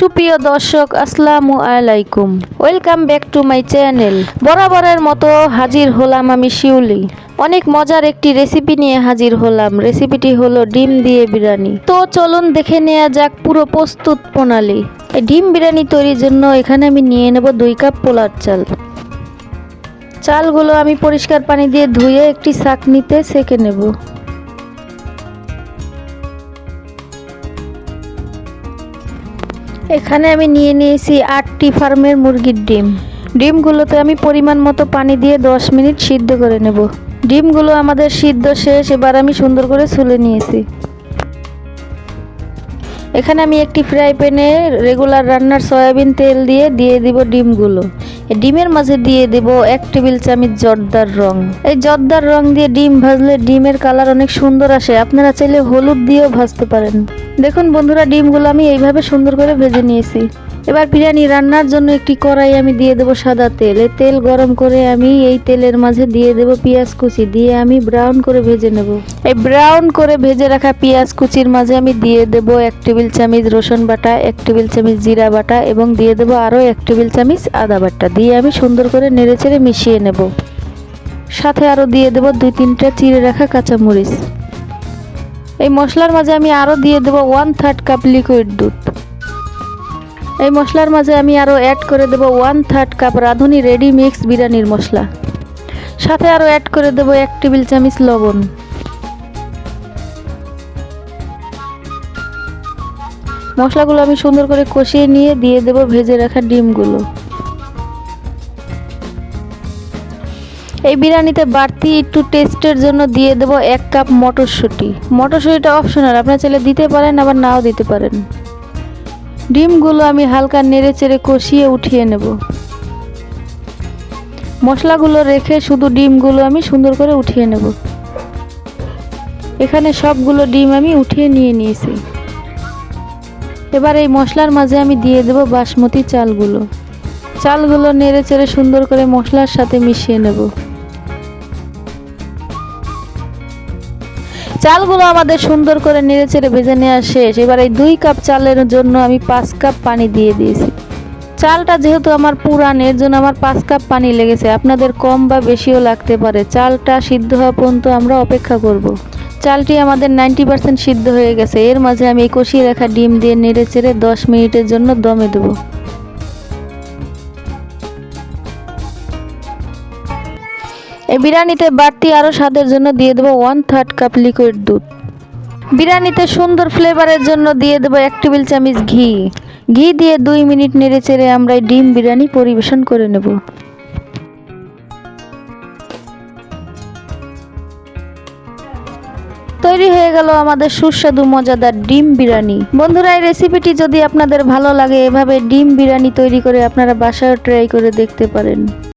সুপ্রিয় দর্শক, আসসালামু আলাইকুম। Welcome back to my channel বরাবরের মতো হাজির হলাম আমি শিউলি। অনেক মজার একটি রেসিপি নিয়ে হাজির হলাম। রেসিপিটি হলো ডিম দিয়ে বিরিয়ানি। তো চলুন দেখে নেওয়া যাক পুরো প্রস্তুত প্রণালী। এই ডিম বিরিয়ানি তৈরির জন্য এখানে আমি নিয়ে নেব দুই কাপ পোলার চাল। চালগুলো আমি পরিষ্কার পানি দিয়ে ধুয়ে একটি চাকনিতে সেকে নেব। এখানে আমি নিয়ে নিয়েছি আটটি ফার্মের মুরগির ডিম। ডিমগুলোতে আমি পরিমাণ মতো পানি দিয়ে দশ মিনিট সিদ্ধ করে নেব। ডিমগুলো আমাদের সিদ্ধ শেষ, এবার আমি সুন্দর করে ছুলে নিয়েছি। এখানে আমি একটি ফ্রাই প্যানে রেগুলার রান্নার সয়াবিন তেল দিয়ে দিয়ে দিব ডিমগুলো। ডিমের মাঝে দিয়ে দেব এক টেবিল চামচ জর্দার রং। এই জর্দার রং দিয়ে ডিম ভাজলে ডিমের কালার অনেক সুন্দর আসে। আপনারা চাইলে হলুদ দিয়েও ভাজতে পারেন। দেখুন বন্ধুরা, ডিমগুলো আমি এইভাবে সুন্দর করে ভেজে নিয়েছি। এবার বিরিয়ানি রান্নার জন্য একটি কড়াই আমি দিয়ে দেব সাদা তেল। এই তেল গরম করে আমি এই তেলের মাঝে দিয়ে দেব পেঁয়াজ কুচি। দিয়ে আমি ব্রাউন করে ভেজে নেব। এই ব্রাউন করে ভেজে রাখা পেঁয়াজ কুচির মাঝে আমি দিয়ে দেব এক টেবিল চামচ রসুন বাটা, এক টেবিল চামচ জিরা বাটা এবং দিয়ে দেব আরও এক টেবিল চামচ আদা বাটা। দিয়ে আমি সুন্দর করে নেড়েচেড়ে মিশিয়ে নেব। সাথে আরও দিয়ে দেব দুই তিনটা চিড়ে রাখা কাঁচামরিচ। এই মশলার মাঝে আমি আরও দিয়ে দেব ওয়ান থার্ড কাপ লিকুইড দুধ। এই মশলার মাঝে আমি আরও অ্যাড করে দেব one third cup Radhuni ready mix বিরিয়ানির মশলা। সাথে আরও অ্যাড করে দেব এক টেবিল চামচ লবণ। মশলাগুলো আমি সুন্দর করে কষিয়ে নিয়ে দিয়ে দেব ভেজে রাখা ডিমগুলো। এই বিরিয়ানিতে বাড়তি একটু টেস্টের জন্য দিয়ে দেব এক কাপ মটরশুঁটি। মটরশুঁটিটা অপশনাল আপনারা চাইলে দিতে পারেন, আবার নাও দিতে পারেন। ডিমগুলো আমি হালকা নেড়ে চেড়ে কষিয়ে উঠিয়ে নেব। মশলাগুলো রেখে শুধু ডিমগুলো আমি সুন্দর করে উঠিয়ে নেব। এখানে সবগুলো ডিম আমি উঠিয়ে নিয়ে নিয়েছি। এবার এই মশলার মাঝে আমি দিয়ে দেব বাসমতি চালগুলো। চালগুলো নেড়ে চেড়ে সুন্দর করে মশলার সাথে মিশিয়ে নেব। চালগুলো আমাদের সুন্দর করে নেড়ে চেড়ে ভেজে নেওয়া শেষ। এবার এই দুই কাপ চালের জন্য আমি পাঁচ কাপ পানি দিয়ে দিয়েছি। চালটা যেহেতু আমার পুরান, এর জন্য আমার পাঁচ কাপ পানি লেগেছে। আপনাদের কম বা বেশিও লাগতে পারে। চালটা সিদ্ধ হওয়া পর্যন্ত আমরা অপেক্ষা করব। চালটি আমাদের নাইনটি পার্সেন্ট সিদ্ধ হয়ে গেছে। এর মাঝে আমি কষিয়ে রাখা ডিম দিয়ে নেড়ে চেড়ে দশ মিনিটের জন্য দমে দেবো। এই বিরিয়ানিতে বাড়তি আরও স্বাদের জন্য দিয়ে দেবো ওয়ান থার্ড কাপ লিকুইড দুধ। বিরিয়ানিতে সুন্দর ফ্লেভারের জন্য দিয়ে দেবো এক টেবিল চামচ ঘি। ঘি দিয়ে দুই মিনিট নেড়ে চেড়ে আমরা ডিম বিরিয়ানি পরিবেশন করে নেব। তৈরি হয়ে গেল আমাদের সুস্বাদু, মজাদার ডিম বিরিয়ানি। বন্ধুরা, এই রেসিপিটি যদি আপনাদের ভালো লাগে, এভাবে ডিম বিরিয়ানি তৈরি করে আপনারা বাসায় ট্রাই করে দেখতে পারেন।